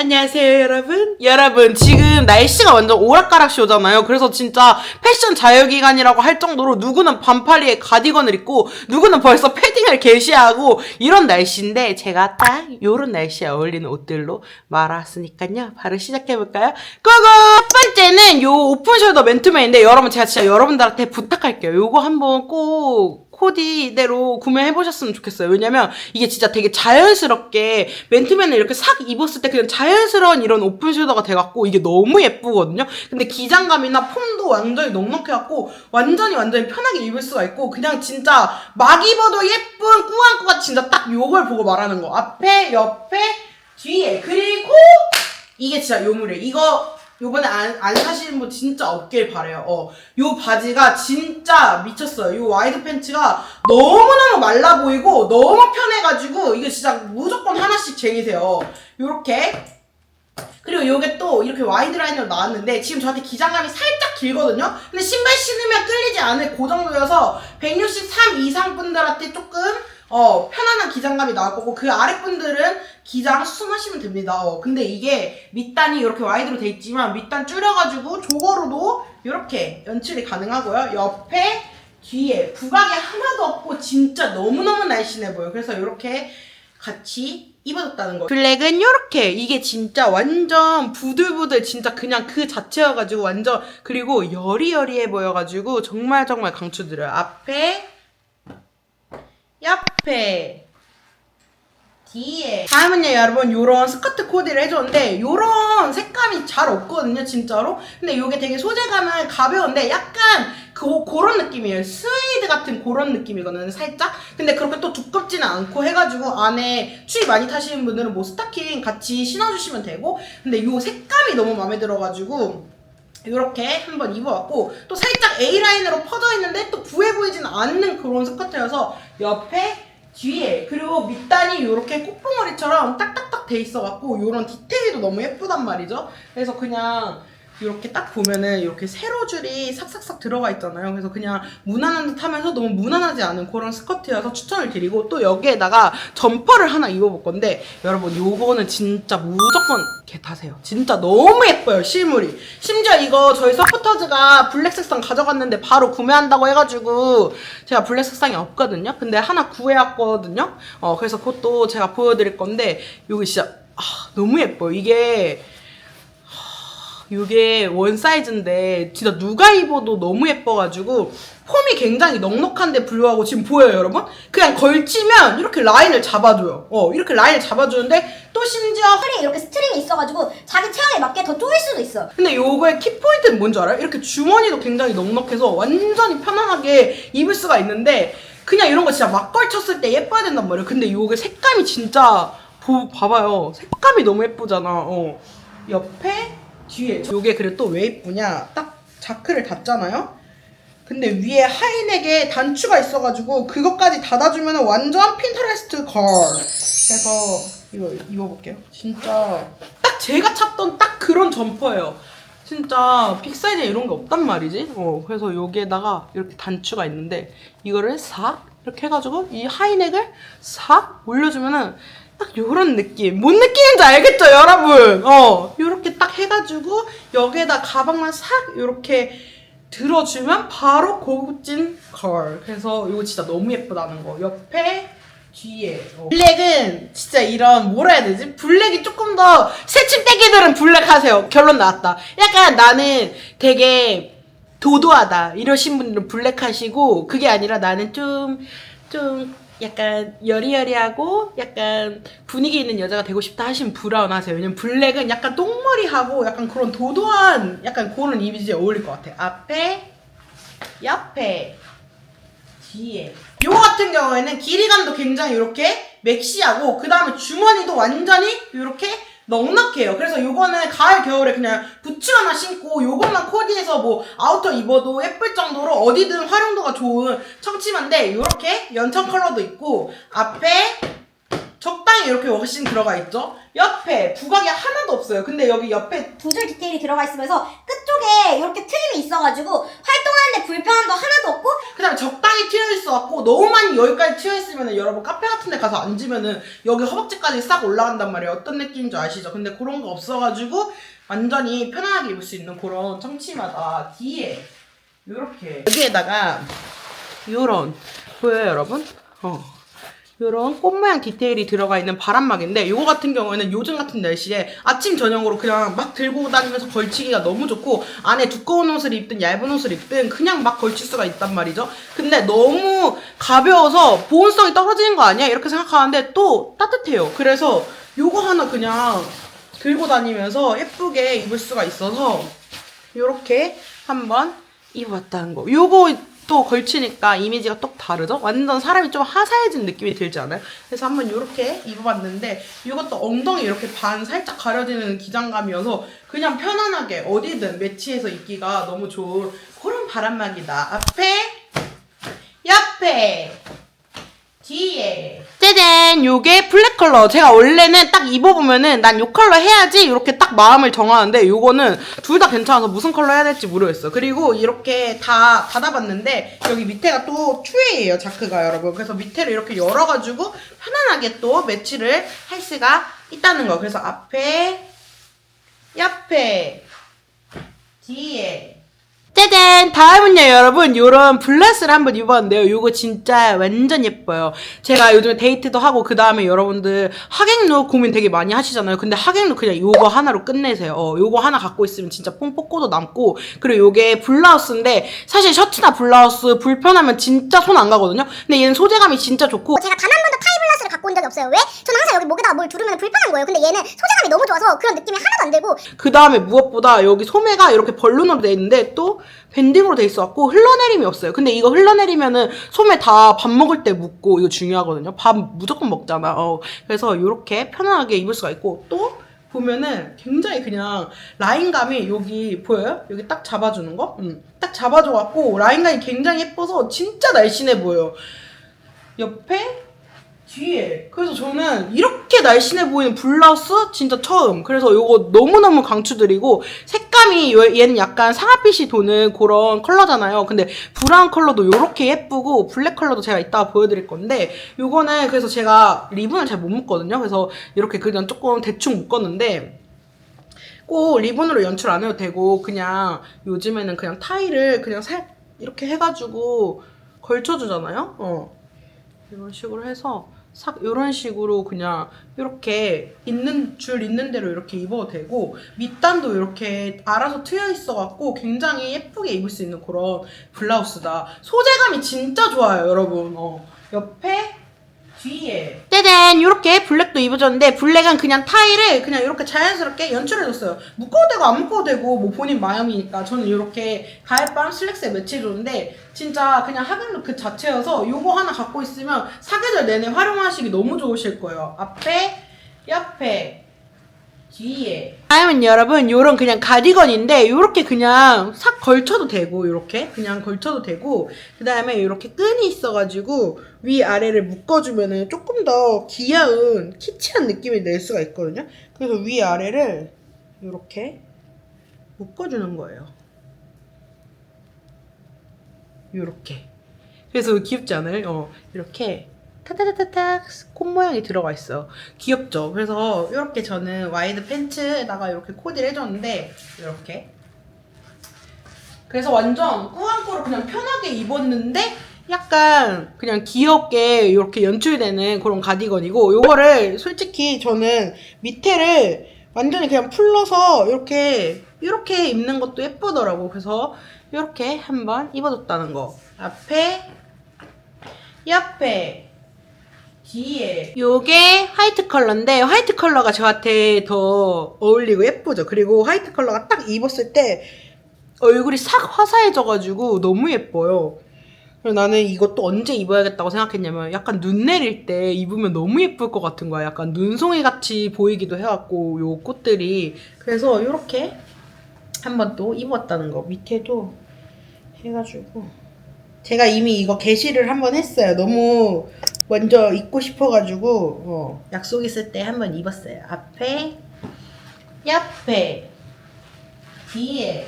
안녕하세요 여러분. 여러분 지금 날씨가 완전 오락가락시 오잖아요. 그래서 진짜 패션 자유기간이라고 할 정도로 누구는 반팔이에 가디건을 입고 누구는 벌써 패딩을 개시하고 이런 날씨인데 제가 딱 요런 날씨에 어울리는 옷들로 말았으니까요. 바로 시작해볼까요? 고고! 첫 번째는 요 오픈 숄더 맨투맨인데 여러분 제가 진짜 여러분들한테 부탁할게요. 요거 한번 꼭 코디대로 구매해 보셨으면 좋겠어요. 왜냐면 이게 진짜 되게 자연스럽게 맨투맨을 이렇게 싹 입었을 때 그냥 자연스러운 이런 오픈 숄더가 돼갖고 이게 너무 예쁘거든요. 근데 기장감이나 폼도 완전히 넉넉해갖고 완전히 완전히 편하게 입을 수가 있고 그냥 진짜 막 입어도 예쁜 꾸안꾸가 진짜 딱 요걸 보고 말하는 거. 앞에, 옆에, 뒤에 그리고 이게 진짜 요물이에요. 이거 요번에 안, 안 사시는 분 진짜 없길 바래요. 어, 요 바지가 진짜 미쳤어요. 요 와이드 팬츠가 너무너무 말라 보이고 너무 편해가지고 이거 진짜 무조건 하나씩 쟁이세요. 요렇게. 그리고 요게 또 이렇게 와이드 라인으로 나왔는데 지금 저한테 기장감이 살짝 길거든요. 근데 신발 신으면 끌리지 않을 그 정도여서 163 이상 분들한테 조금 어 편안한 기장감이 나올 거고 그 아래 분들은 기장 수선하시면 됩니다. 어 근데 이게 밑단이 이렇게 와이드로 돼 있지만 밑단 줄여가지고 저거로도 이렇게 연출이 가능하고요. 옆에 뒤에 부각이 하나도 없고 진짜 너무너무 날씬해 보여요. 그래서 이렇게 같이 입어줬다는 거. 블랙은 요렇게 이게 진짜 완전 부들부들 진짜 그냥 그 자체여가지고 완전 그리고 여리여리해 보여가지고 정말 정말 강추드려요. 앞에 옆에 뒤에. 다음은요 여러분 요런 스커트 코디를 해줬는데 요런 색감이 잘 없거든요 진짜로. 근데 요게 되게 소재감은 가벼운데 약간 그, 그런 느낌이에요. 스웨이드 같은 그런 느낌이거든요 살짝. 근데 그렇게 또 두껍지는 않고 해가지고 안에 추위 많이 타시는 분들은 뭐 스타킹 같이 신어주시면 되고. 근데 요 색감이 너무 마음에 들어가지고 이렇게 한번 입어봤고 또 살짝 A라인으로 퍼져 있는데 또 부해 보이진 않는 그런 스커트여서 옆에 뒤에 그리고 밑단이 이렇게 꽃봉오리처럼 딱딱딱 돼 있어갖고 이런 디테일도 너무 예쁘단 말이죠. 그래서 그냥 이렇게 딱 보면은 이렇게 세로 줄이 삭삭삭 들어가 있잖아요. 그래서 그냥 무난한 듯 하면서 너무 무난하지 않은 그런 스커트여서 추천을 드리고 또 여기에다가 점퍼를 하나 입어볼 건데 여러분 요거는 진짜 무조건 개 타세요. 진짜 너무 예뻐요 실물이. 심지어 이거 저희 서포터즈가 블랙 색상 가져갔는데 바로 구매한다고 해가지고 제가 블랙 색상이 없거든요. 근데 하나 구해왔거든요. 어 그래서 그것도 제가 보여드릴 건데 요게 진짜 아, 너무 예뻐요. 이게 이게 원 사이즈인데 진짜 누가 입어도 너무 예뻐가지고 폼이 굉장히 넉넉한데 불구하고 지금 보여요 여러분? 그냥 걸치면 이렇게 라인을 잡아줘요 어 이렇게 라인을 잡아주는데 또 심지어 허리에 이렇게 스트링이 있어가지고 자기 체형에 맞게 더 조일 수도 있어. 근데 요거의 키포인트는 뭔지 알아요? 이렇게 주머니도 굉장히 넉넉해서 완전히 편안하게 입을 수가 있는데 그냥 이런 거 진짜 막 걸쳤을 때 예뻐야 된단 말이에요 근데 요게 색감이 진짜 보, 봐봐요 색감이 너무 예쁘잖아 어 옆에 뒤에. 요게 그리고 또왜 예쁘냐. 딱 자크를 닫잖아요? 근데 위에 하이넥에 단추가 있어가지고 그것까지 닫아주면 완전 핀터레스트 걸. 그래서 이거 입어볼게요. 진짜 딱 제가 찾던 딱 그런 점퍼예요. 진짜 빅사이즈에 이런 게 없단 말이지? 어 그래서 여기에다가 이렇게 단추가 있는데 이거를 싹 이렇게 해가지고 이 하이넥을 싹 올려주면은 딱 요런 느낌. 뭔 느낌인지 알겠죠, 여러분? 어, 요렇게 딱 해가지고, 여기에다 가방만 싹, 요렇게 들어주면 바로 고급진 걸. 그래서 이거 진짜 너무 예쁘다는 거. 옆에, 뒤에. 어. 블랙은 진짜 이런, 뭐라 해야 되지? 블랙이 조금 더, 새침대기들은 블랙 하세요. 결론 나왔다. 약간 나는 되게, 도도하다 이러신 분들은 블랙 하시고 그게 아니라 나는 좀좀 약간 여리여리하고 약간 분위기 있는 여자가 되고 싶다 하시면 브라운 하세요. 왜냐면 블랙은 약간 똥머리하고 약간 그런 도도한 약간 그런 이미지에 어울릴 것 같아. 앞에, 옆에, 뒤에. 요거 같은 경우에는 길이감도 굉장히 이렇게 맥시하고 그 다음에 주머니도 완전히 이렇게 넉넉해요. 그래서 요거는 가을 겨울에 그냥 부츠 하나 신고 요것만 코디해서 뭐 아우터 입어도 예쁠 정도로 어디든 활용도가 좋은 청치마인데 요렇게 연청 컬러도 있고 앞에 적당히 이렇게 워싱 들어가 있죠. 옆에 부각이 하나도 없어요. 근데 여기 옆에 두줄 디테일이 들어가 있으면서 끝쪽에 이렇게 트림이 있어가지고 활동하는 하는데 불편함도 하나도 없고 그다음에 적당히 튀어 있어갖고 너무 많이 여기까지 튀어 있으면은 여러분 카페 같은데 가서 앉으면은 여기 허벅지까지 싹 올라간단 말이에요. 어떤 느낌인지 아시죠? 근데 그런 거 없어가지고 완전히 편안하게 입을 수 있는 그런 청치마다 뒤에 요렇게 여기에다가 요런 보여요 여러분? 어. 요런 꽃 모양 디테일이 들어가 있는 바람막인데 요거 같은 경우에는 요즘 같은 날씨에 아침 저녁으로 그냥 막 들고 다니면서 걸치기가 너무 좋고 안에 두꺼운 옷을 입든 얇은 옷을 입든 그냥 막 걸칠 수가 있단 말이죠. 근데 너무 가벼워서 보온성이 떨어지는 거 아니야? 이렇게 생각하는데 또 따뜻해요. 그래서 요거 하나 그냥 들고 다니면서 예쁘게 입을 수가 있어서 요렇게 한번 입어봤다는 거. 요거 또 걸치니까 이미지가 또 다르죠? 완전 사람이 좀 화사해진 느낌이 들지 않아요? 그래서 한번 요렇게 입어봤는데 이것도 엉덩이 이렇게 반 살짝 가려지는 기장감이어서 그냥 편안하게 어디든 매치해서 입기가 너무 좋은 그런 바람막이다. 앞에, 옆에, 뒤에. 짜잔! 요게 블랙 컬러. 제가 원래는 딱 입어보면은 난 요 컬러 해야지 이렇게 딱 마음을 정하는데 요거는 둘 다 괜찮아서 무슨 컬러 해야 될지 모르겠어. 그리고 이렇게 다 닫아봤는데 여기 밑에가 또 투웨이예요, 자크가 여러분. 그래서 밑에를 이렇게 열어가지고 편안하게 또 매치를 할 수가 있다는 거. 그래서 앞에, 옆에, 뒤에. 짜잔! 다음은요, 여러분. 요런 블라스를 한번 입어봤는데요. 요거 진짜 완전 예뻐요. 제가 요즘에 데이트도 하고, 그 다음에 여러분들 하객룩 고민 되게 많이 하시잖아요. 근데 하객룩 그냥 요거 하나로 끝내세요. 어, 요거 하나 갖고 있으면 진짜 뽕 뽑고도 남고, 그리고 요게 블라우스인데, 사실 셔츠나 블라우스 불편하면 진짜 손 안 가거든요? 근데 얘는 소재감이 진짜 좋고, 제가 단 한 번도 블라스를 갖고 온 적이 없어요 왜? 저는 항상 여기 목에다가 뭘 두르면 불편한 거예요 근데 얘는 소재감이 너무 좋아서 그런 느낌이 하나도 안 들고 그 다음에 무엇보다 여기 소매가 이렇게 벌룬으로 돼 있는데 또 밴딩으로 돼 있어갖고 흘러내림이 없어요. 근데 이거 흘러내리면은 소매 다 밥 먹을 때 묶고 이거 중요하거든요. 밥 무조건 먹잖아. 어. 그래서 이렇게 편안하게 입을 수가 있고 또 보면은 굉장히 그냥 라인감이 여기 보여요? 여기 딱 잡아주는 거? 음. 딱 잡아줘갖고 라인감이 굉장히 예뻐서 진짜 날씬해 보여요. 옆에 뒤에. 그래서 저는 이렇게 날씬해 보이는 블라우스 진짜 처음. 그래서 이거 너무너무 강추드리고 색감이 요- 얘는 약간 상아빛이 도는 그런 컬러잖아요. 근데 브라운 컬러도 이렇게 예쁘고 블랙 컬러도 제가 이따가 보여드릴 건데 요거는 그래서 제가 리본을 잘 못 묶거든요. 그래서 이렇게 그냥 조금 대충 묶었는데 꼭 리본으로 연출 안 해도 되고 그냥 요즘에는 그냥 타이를 그냥 살 이렇게 해가지고 걸쳐주잖아요. 어. 이런 식으로 해서 싹 이런 식으로 그냥 이렇게 있는 줄 있는 대로 이렇게 입어도 되고 밑단도 이렇게 알아서 트여 있어 갖고 굉장히 예쁘게 입을 수 있는 그런 블라우스다. 소재감이 진짜 좋아요, 여러분. 어. 옆에 뒤에. 짜잔 이렇게 블랙도 입어줬는데 블랙은 그냥 타일을 그냥 이렇게 자연스럽게 연출해줬어요. 묶어도 되고 안 묶어도 되고 뭐 본인 마음이니까 저는 이렇게 가을밤 슬랙스에 매치해줬는데 진짜 그냥 하객룩 그 자체여서 요거 하나 갖고 있으면 사계절 내내 활용하시기 너무 좋으실 거예요. 앞에 옆에 뒤에. 다음은 여러분 요런 그냥 가디건인데 요렇게 그냥 싹 걸쳐도 되고 요렇게 그냥 걸쳐도 되고 그 다음에 요렇게 끈이 있어가지고 위아래를 묶어주면은 조금 더 귀여운 키치한 느낌을 낼 수가 있거든요. 그래서 위아래를 요렇게 묶어주는 거예요. 요렇게. 그래서 귀엽지 않아요? 어, 이렇게 타타타타탁 콧 모양이 들어가 있어요. 귀엽죠? 그래서 이렇게 저는 와이드 팬츠에다가 이렇게 코디를 해줬는데 이렇게 그래서 완전 꾸안꾸로 그냥 편하게 입었는데 약간 그냥 귀엽게 이렇게 연출되는 그런 가디건이고 요거를 솔직히 저는 밑에를 완전히 그냥 풀러서 이렇게 이렇게 입는 것도 예쁘더라고. 그래서 이렇게 한번 입어줬다는 거. 앞에 옆에 뒤에. 요게 화이트 컬러인데 화이트 컬러가 저한테 더 어울리고 예쁘죠. 그리고 화이트 컬러가 딱 입었을 때 얼굴이 싹 화사해져가지고 너무 예뻐요. 그래서 나는 이것도 언제 입어야겠다고 생각했냐면 약간 눈 내릴 때 입으면 너무 예쁠 것 같은 거야. 약간 눈송이 같이 보이기도 해갖고 요 꽃들이. 그래서 이렇게 한번 또 입었다는 거 밑에도 해가지고. 제가 이미 이거 게시를 한번 했어요. 너무 먼저 입고 싶어가지고 어, 약속 있을 때 한번 입었어요. 앞에, 옆에,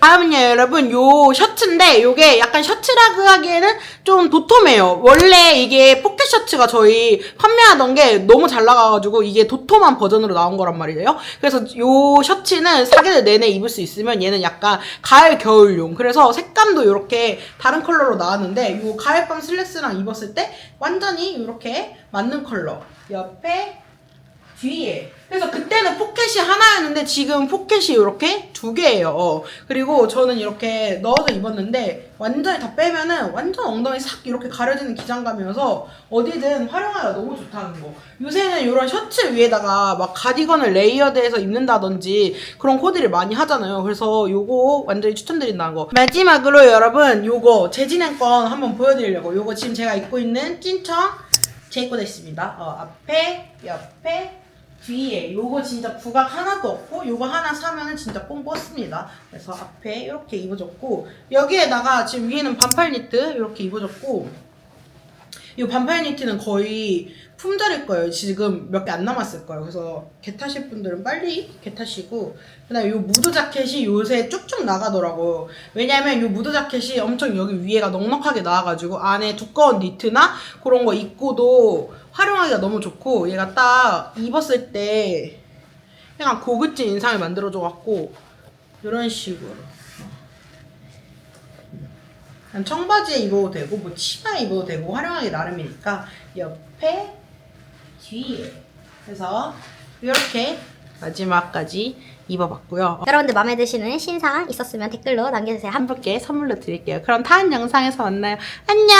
다음은요 여러분 요 셔츠인데 요게 약간 셔츠라고 하기에는 좀 도톰해요. 원래 이게 포켓 셔츠가 저희 판매하던 게 너무 잘 나가가지고 이게 도톰한 버전으로 나온 거란 말이에요. 그래서 요 셔츠는 사계절 내내 입을 수 있으면 얘는 약간 가을 겨울용. 그래서 색감도 이렇게 다른 컬러로 나왔는데 요 가을밤 슬랙스랑 입었을 때 완전히 이렇게 맞는 컬러. 옆에 뒤에. 그래서 그때는 포켓이 하나였는데 지금 포켓이 이렇게 두 개예요. 그리고 저는 이렇게 넣어서 입었는데 완전히 다 빼면은 완전 엉덩이 싹 이렇게 가려지는 기장감이어서 어디든 활용하기가 너무 좋다는 거. 요새는 이런 셔츠 위에다가 막 가디건을 레이어드해서 입는다든지 그런 코디를 많이 하잖아요. 그래서 요거 완전히 추천드린다는 거. 마지막으로 여러분 요거 재진행 건 한번 보여드리려고. 요거 지금 제가 입고 있는 찐청 제입고 됐습니다. 어, 앞에, 옆에, 뒤에 요거 진짜 부각 하나도 없고 요거 하나 사면은 진짜 뽕 뽑습니다. 그래서 앞에 이렇게 입어줬고 여기에다가 지금 위에는 반팔 니트 이렇게 입어줬고 이 반팔 니트는 거의 품절일 거예요. 지금 몇 개 안 남았을 거예요. 그래서 개 타실 분들은 빨리 개 타시고 그다음에 이 무드 자켓이 요새 쭉쭉 나가더라고요. 왜냐면 이 무드 자켓이 엄청 여기 위에가 넉넉하게 나와가지고 안에 두꺼운 니트나 그런 거 입고도 활용하기가 너무 좋고 얘가 딱 입었을 때 약간 고급진 인상을 만들어줘갖고 이런 식으로 청바지에 입어도 되고 뭐 치마에 입어도 되고 활용하기 나름이니까 옆에 뒤에 그래서 이렇게 마지막까지 입어봤고요. 여러분들 마음에 드시는 신상 있었으면 댓글로 남겨주세요. 한 분께 선물로 드릴게요. 그럼 다음 영상에서 만나요. 안녕!